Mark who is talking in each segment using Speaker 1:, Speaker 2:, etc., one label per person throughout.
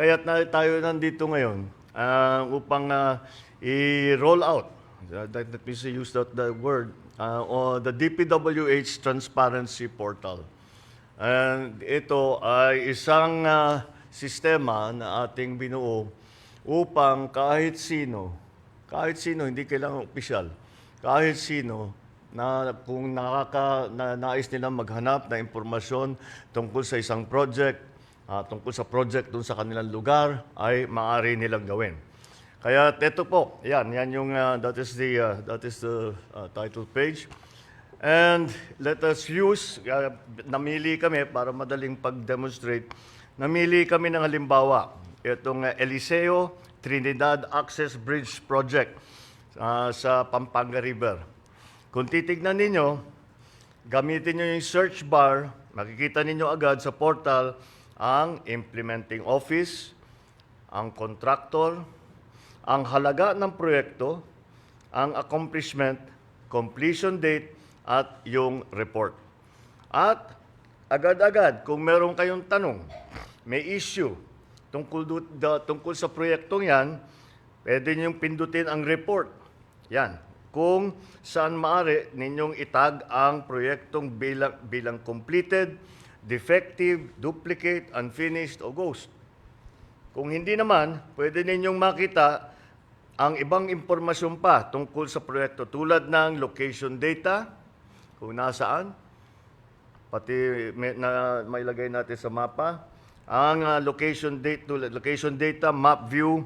Speaker 1: Kaya tayo nandito ngayon ah, upang ah, i-roll out, uh, that, that means use that the word, uh, o the DPWH Transparency Portal. And ito ay isang ah, sistema na ating binuo upang kahit sino, kahit sino, hindi kailangan opisyal, kahit sino na kung nakaka, na, nais nilang maghanap na impormasyon tungkol sa isang project, ah, tungkol sa project dun sa kanilang lugar, ay maaari nilang gawin. Kaya ito po, yan, yan yung, ah, that is the, ah, that is the ah, title page. And let us use, uh, namili kami para madaling pag-demonstrate, namili kami ng halimbawa, itong uh, Eliseo Trinidad Access Bridge Project uh, sa Pampanga River. Kung titignan ninyo, gamitin nyo yung search bar, makikita ninyo agad sa portal ang implementing office, ang contractor, ang halaga ng proyekto, ang accomplishment, completion date, at yung report. At agad-agad, kung meron kayong tanong, may issue tungkol, du- da- tungkol sa proyektong yan, pwede ninyong pindutin ang report. Yan. Kung saan maaari ninyong itag ang proyektong bilang, bilang completed, defective, duplicate, unfinished, o ghost. Kung hindi naman, pwede ninyong makita ang ibang impormasyon pa tungkol sa proyekto tulad ng location data, kung nasaan, pati may, na mailagay natin sa mapa, ang ah, location date tulad location data, map view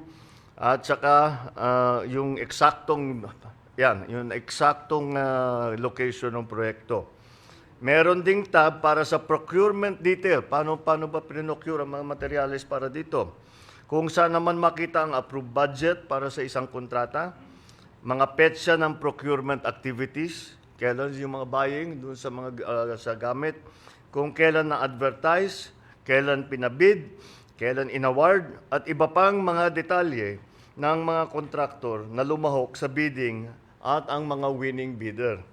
Speaker 1: at saka ah, yung eksaktong yan, yung eksaktong ah, location ng proyekto. Meron ding tab para sa procurement detail. Paano paano ba pinocure ang mga materyales para dito? Kung saan naman makita ang approved budget para sa isang kontrata, mga petsa ng procurement activities, kailan yung mga buying doon sa mga uh, sa gamit, kung kailan na-advertise, kailan pinabid, kailan inaward, at iba pang mga detalye ng mga kontraktor na lumahok sa bidding at ang mga winning bidder.